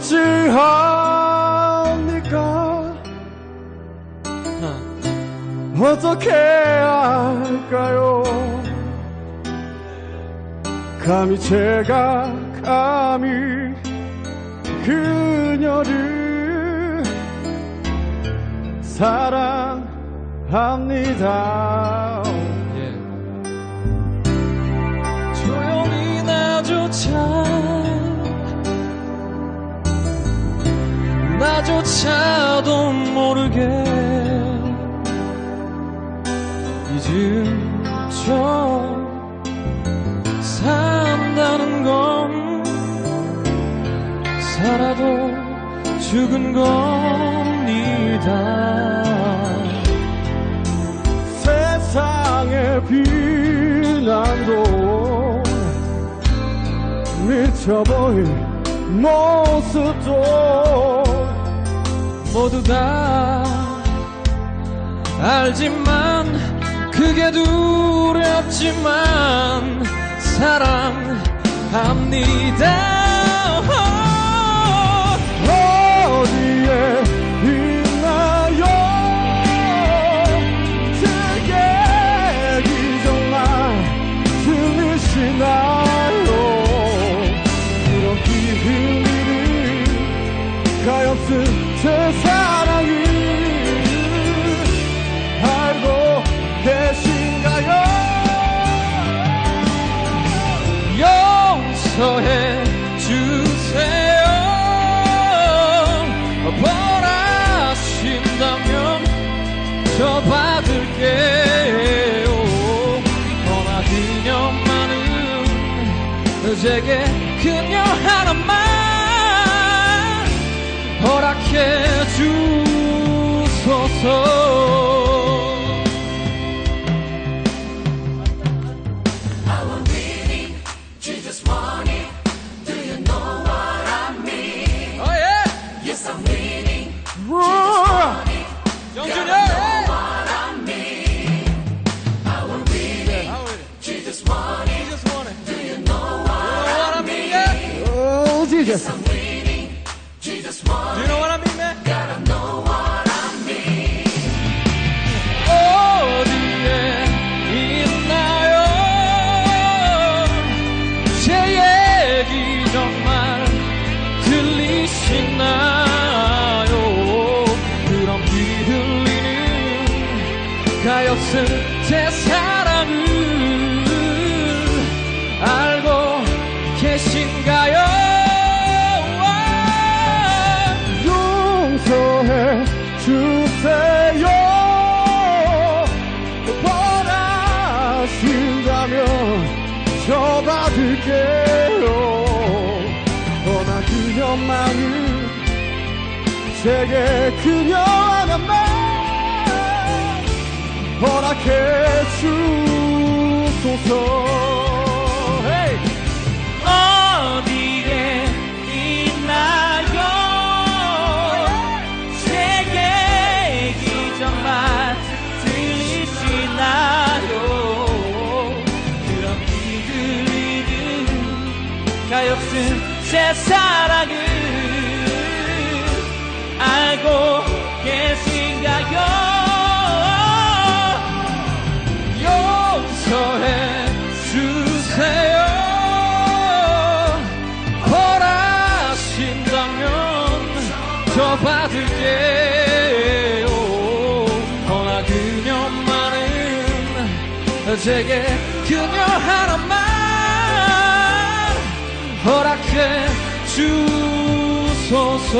어찌합니까? 어떻게 할까요? 감히 제가 감히 그녀를 사랑합니다. 조용히 나조차 나조차 살아도 죽은 겁니다. 세상의 비난도 미쳐보인 모습도 모두 다 알지만 그게 두렵지만 사랑합니다 제게 그녀 하나만 허락해 주소서 just. 받을게요. 허나 그녀만은 제게 그녀 하나만 허락해 주소서. 가엾은 제 사랑을 알고 계신가요? 용서해 주세요. 허락하신다면 저 그녀만은 제게 그녀 하나만 허락해 주소서.